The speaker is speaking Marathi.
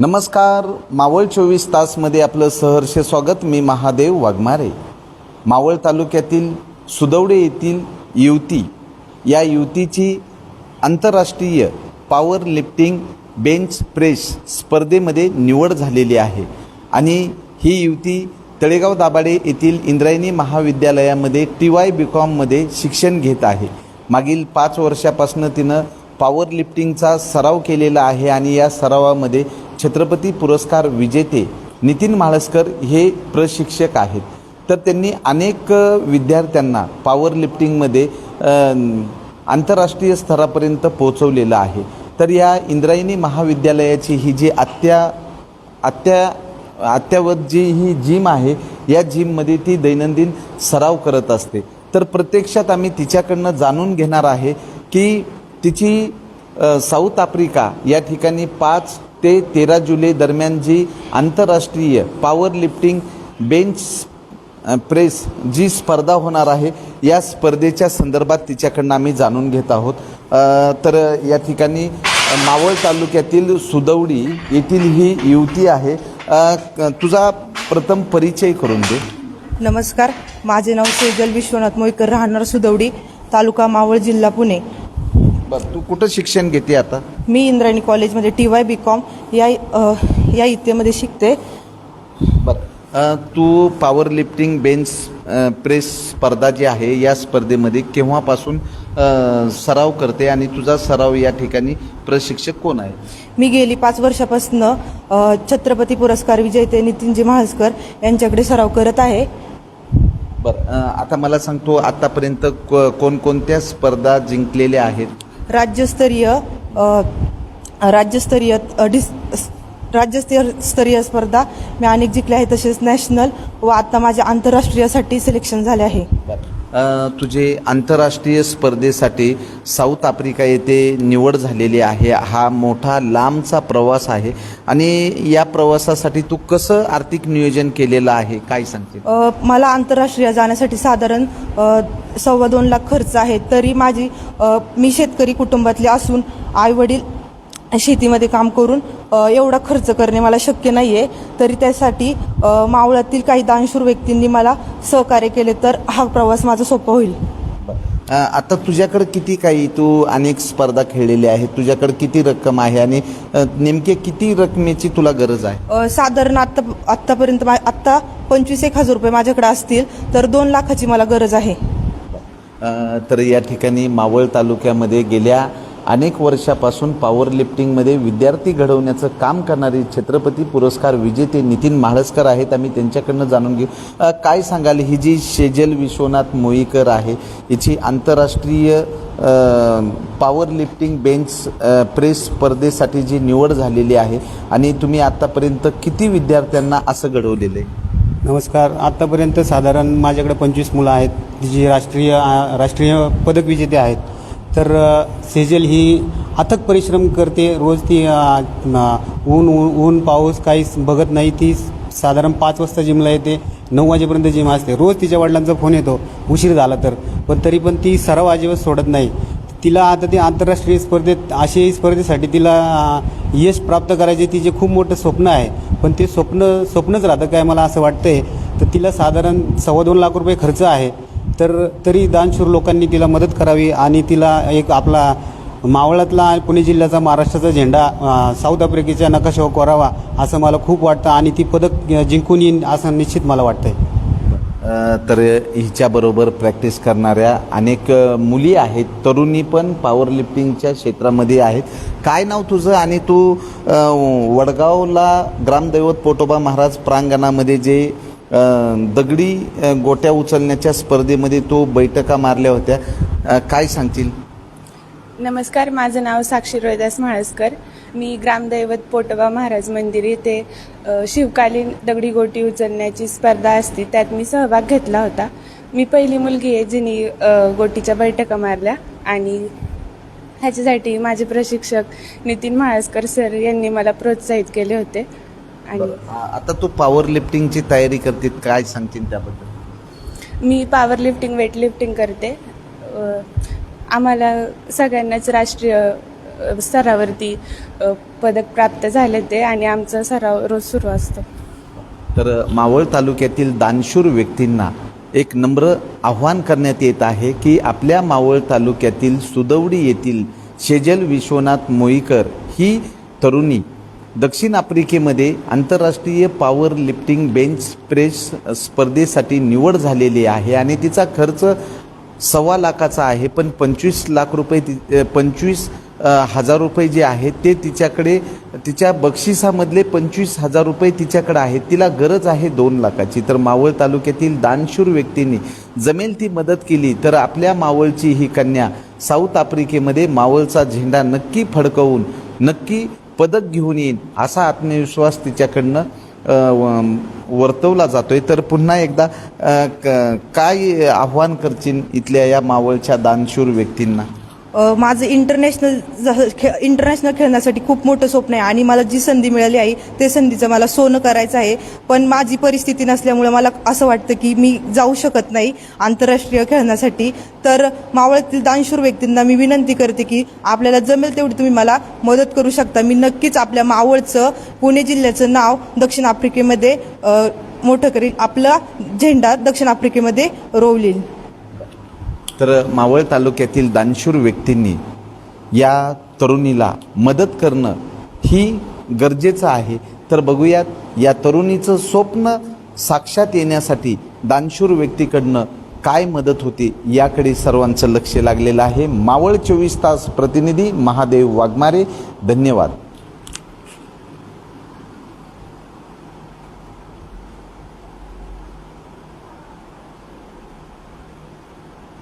नमस्कार. मावळ चोवीस तासमध्ये आपलं सहर्ष स्वागत. मी महादेव वाघमारे. मावळ तालुक्यातील सुदवडे येथील युवती. या युवतीची आंतरराष्ट्रीय पॉवर लिफ्टिंग बेंच प्रेस स्पर्धेमध्ये निवड झालेली आहे. आणि ही युवती तळेगाव दाभाडे येथील इंद्रायणी महाविद्यालयामध्ये टी वाय बी कॉममध्ये शिक्षण घेत आहे. मागील पाच वर्षापासून तिनं पॉवर लिफ्टिंगचा सराव केलेला आहे आणि या सरावामध्ये छत्रपती पुरस्कार विजेते नितीन म्हाळसकर हे प्रशिक्षक आहेत. तर त्यांनी अनेक विद्यार्थ्यांना पॉवर लिफ्टिंगमध्ये आंतरराष्ट्रीय स्तरापर्यंत पोहोचवलेलं आहे. तर या इंद्रायणी महाविद्यालयाची ही जी आत्या आत्या अत्यावत जी ही जिम आहे या जिममध्ये ती दैनंदिन सराव करत असते. तर प्रत्यक्षात आम्ही तिच्याकडनं जाणून घेणार आहे की तिची साऊथ आफ्रिका या ठिकाणी पाच ते तेरा जुलै दरम्यान जी आंतरराष्ट्रीय पॉवर लिफ्टिंग बेंच प्रेस जी स्पर्धा होणार आहे या स्पर्धेच्या संदर्भात तिच्याकडनं आम्ही जाणून घेत आहोत. तर या ठिकाणी मावळ तालुक्यातील सुदवडी येथील ही युवती आहे. तुझा प्रथम परिचय करून दे. नमस्कार माझे नाव सेजल विश्वनाथ मोईकर राहणार सुदवडी तालुका मावळ जिल्हा पुणे. बरं तू कुठं शिक्षण घेते आता? मी इंद्रायणी कॉलेजमध्ये टी वाय बी कॉम या अ, या इत्तेमध्ये शिकते. बरं अ, तू पॉवर लिफ्टिंग बेंच अ, प्रेस स्पर्धा जी आहे या स्पर्धेमध्ये केव्हापासून अ, सराव करते आणि तुझा सराव या ठिकाणी प्रशिक्षक कोण आहे? मी गेली पाच वर्षापासून अ, छत्रपती पुरस्कार विजेते नितीनजी महाळसकर यांच्याकडे सराव करत आहे. बरं अ, आता मला सांगतो आतापर्यंत को कोणकोणत्या स्पर्धा जिंकलेल्या आहेत? राज्यस्तरीय राज्यस्तरीय डिस राज्यस्तरीय स्तरीय स्पर्धा मी अनेक जिंकल्या आहेत तसेच नॅशनल व आता माझ्या आंतरराष्ट्रीयसाठी सिलेक्शन झाले आहे. तुझे आंतरराष्ट्रीय स्पर्धेसाठी साऊथ आफ्रिका येथे निवड झालेली आहे. हा मोठा लांबचा प्रवास आहे. आणि या प्रवासासाठी तू कसं आर्थिक नियोजन केलेलं आहे? काय सांगते मला आंतरराष्ट्रीय जाण्यासाठी साधारण सव्वा दोन लाख खर्च आहे. तरी माझी मी शेतकरी कुटुंबातले असून आईवडील शेतीमध्ये काम करून एवढा खर्च करणे मला शक्य नाही आहे तरी त्यासाठी मावळातील काही दानशूर व्यक्तींनी मला सहकार्य केले तर हा प्रवास माझा सोपा होईल. आता तुझ्याकडे किती काही तू अनेक स्पर्धा खेळलेल्या आहेत. तुझ्याकडे किती रक्कम आहे आणि नेमके किती रकमेची तुला गरज आहे? साधारण आत्ता आत्तापर्यंत आत्ता पंचवीस एक हजार रुपये माझ्याकडे असतील तर दोन लाखाची मला गरज आहे. तर या ठिकाणी मावळ तालुक्यामध्ये गेल्या अनेक वर्षापासून पॉवर लिफ्टिंगमध्ये विद्यार्थी घडवण्याचं काम करणारे छत्रपती पुरस्कार विजेते नितीन म्हाळसकर आहेत. आम्ही त्यांच्याकडनं जाणून घेऊ. काय सांगाल? ही जी शेजल विश्वनाथ मोईकर आहे हिची आंतरराष्ट्रीय पॉवर लिफ्टिंग बेंच प्रेस स्पर्धेसाठी जी निवड झालेली आहे आणि तुम्ही आत्तापर्यंत किती विद्यार्थ्यांना असं घडवलेलं आहे? नमस्कार. आत्तापर्यंत साधारण माझ्याकडे पंचवीस मुलं आहेत. जी राष्ट्रीय राष्ट्रीय पदक विजेते आहेत. तर सेजल ही अथक परिश्रम करते. रोज ती ऊन ऊन ऊन पाऊस काहीच बघत नाही. ती साधारण पाच वाजता जिमला येते. नऊ वाजेपर्यंत जिम असते. रोज तिच्या वडिलांचा फोन येतो. उशीर झाला तर. पण तरी पण ती सराव अजिबात सोडत नाही. तिला आता ती आंतरराष्ट्रीय स्पर्धेत आशियाई स्पर्धेसाठी तिला यश प्राप्त करायचे तिचे खूप मोठं स्वप्न आहे. पण ते स्वप्न स्वप्नच राहतं काय मला असं वाटतंय. तर तिला साधारण सव्वा दोन लाख रुपये खर्च आहे. तर तरी दानशूर लोकांनी तिला मदत करावी आणि तिला एक आपला मावळातला पुणे जिल्ह्याचा महाराष्ट्राचा झेंडा साऊथ आफ्रिकेच्या नकाशावर कोरावा असं मला खूप वाटतं आणि ती पदक जिंकून येईन असं निश्चित मला वाटतंय. तर हिच्याबरोबर प्रॅक्टिस करणाऱ्या अनेक मुली आहेत तरुणी पण पॉवर लिफ्टिंगच्या क्षेत्रामध्ये आहेत. काय नाव तुझं आणि तू वडगावला ग्रामदैवत पोटोबा महाराज प्रांगणामध्ये जे दगडी गोट्या उचलण्याच्या स्पर्धेमध्ये तो बैठका मारल्या होत्या. काय सांगतील? नमस्कार माझं नाव साक्षी रोहिदास म्हाळसकर. मी ग्रामदैवत पोटोबा महाराज मंदिर येथे शिवकालीन दगडी गोटी उचलण्याची स्पर्धा असते त्यात मी सहभाग घेतला होता. मी पहिली मुलगी आहे जिने गोटीच्या बैठका मारल्या आणि ह्याच्यासाठी माझे प्रशिक्षक नितीन म्हाळसकर सर यांनी मला प्रोत्साहित केले होते. आणि आता तू पॉवर लिफ्टिंगची तयारी करते काय सांगतील त्याबद्दल? मी पॉवर लिफ्टिंग वेट लिफ्टिंग करते. आम्हाला सगळ्यांनाच राष्ट्रीय स्तरावरती पदक प्राप्त झाले ते आणि आमचा सराव रोज सुरू असतो. तर मावळ तालुक्यातील दानशूर व्यक्तींना एक नम्र आव्हान करण्यात येत आहे की आपल्या मावळ तालुक्यातील सुदवडी येथील शेजल विश्वनाथ मोईकर ही तरुणी दक्षिण आफ्रिकेमध्ये आंतरराष्ट्रीय पॉवर लिफ्टिंग बेंच प्रेस स्पर्धेसाठी निवड झालेली आहे आणि तिचा खर्च सव्वा लाखाचा आहे पण पंचवीस लाख रुपये ति पंचवीस हजार रुपये जे आहेत ते तिच्याकडे तिच्या बक्षिसामधले पंचवीस हजार रुपये तिच्याकडे आहेत. तिला गरज आहे दोन लाखाची. तर मावळ तालुक्यातील दानशूर व्यक्तींनी जमेल ती मदत केली तर आपल्या मावळची ही कन्या साऊथ आफ्रिकेमध्ये मावळचा झेंडा नक्की फडकवून नक्की पदक घेऊन येईल असा आत्मविश्वास तिच्याकडनं वर्तवला जातोय. तर पुन्हा एकदा क- काय आव्हान करचीन इथल्या या मावळच्या दानशूर व्यक्तींना? माझं इंटरनॅशनल इंटरनॅशनल खेळण्यासाठी खूप मोठं स्वप्न आहे आणि मला जी संधी मिळाली आहे ते संधीचं मला सोनं करायचं आहे. पण माझी परिस्थिती नसल्यामुळे मला असं वाटतं की मी जाऊ शकत नाही आंतरराष्ट्रीय खेळण्यासाठी. तर मावळातील दानशूर व्यक्तींना मी विनंती करते की आपल्याला जमेल तेवढी तुम्ही मला मदत करू शकता. मी नक्कीच आपल्या मावळचं पुणे जिल्ह्याचं नाव दक्षिण आफ्रिकेमध्ये मोठं करील आपला झेंडा दक्षिण आफ्रिकेमध्ये रोवलील तर मावळ तालुक्यातील दानशूर व्यक्तींनी या तरुणीला मदत करणं ही गरजेचं आहे. तर बघूयात या तरुणीचं स्वप्न साक्षात येण्यासाठी दानशूर व्यक्तीकडनं काय मदत होती याकडे सर्वांचं लक्ष लागलेलं आहे. मावळ चोवीस तास प्रतिनिधी महादेव वाघमारे. धन्यवाद.